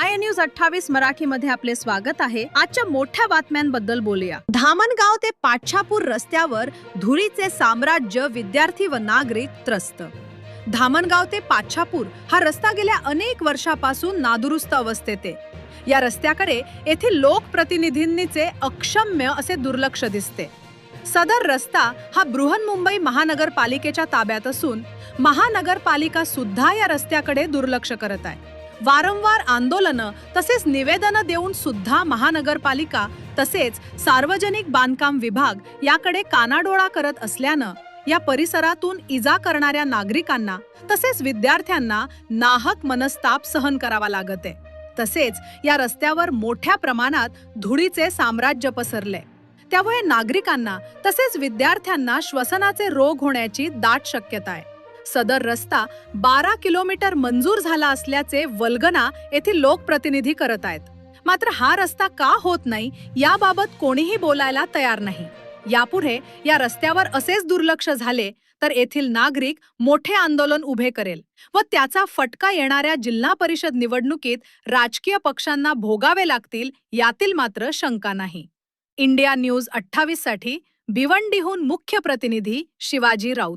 I news अठ्ठावीस मराठी मध्ये आपले स्वागत आहे. आजच्या मोठ्या बातम्यांबद्दल बोलूया. धामणगाव ते पाच्छापूर रस्त्यावर धुळीचे साम्राज्य विद्यार्थी व नागरिक त्रस्त. धामणगाव ते पाच्छापूर हा रस्ता गेल्या अनेक वर्षापासून नादुरुस्त अवस्थेत. आहे या रस्त्याकडे येथील लोकप्रतिनिधींनीचे अक्षम्य असे दुर्लक्ष दिसते. सदर रस्ता हा बृहन्मुंबई महानगरपालिकेच्या ताब्यात असून महानगरपालिका सुद्धा या रस्त्याकडे दुर्लक्ष करत आहे. वारंवार आंदोलनं तसेच निवेदनं देऊन सुद्धा महानगरपालिका तसेच सार्वजनिक बांधकाम विभाग याकडे कानाडोळा करत असल्यानं या परिसरातून इजा करणाऱ्या नागरिकांना तसेच विद्यार्थ्यांना नाहक मनस्ताप सहन करावा लागत आहे तसेच या रस्त्यावर मोठ्या प्रमाणात धुळीचे साम्राज्य पसरले. त्यामुळे नागरिकांना तसेच विद्यार्थ्यांना श्वसनाचे रोग होण्याची दाट शक्यता आहे. सदर रस्ता बारा किलोमीटर मंजूर झाला असल्याचे वल्गना येथील लोकप्रतिनिधी करत आहेत. मात्र हा रस्ता का होत नाही याबाबत कोणीही बोलायला तयार नाही. यापुढे या रस्त्यावर असेच दुर्लक्ष झाले तर येथील नागरिक मोठे आंदोलन उभे करेल व त्याचा फटका येणाऱ्या जिल्हा परिषद निवडणुकीत राजकीय पक्षांना भोगावे लागतील यातील मात्र शंका नाही. इंडिया न्यूज अठ्ठावीससाठी भिवंडीहून मुख्य प्रतिनिधी शिवाजी राऊत.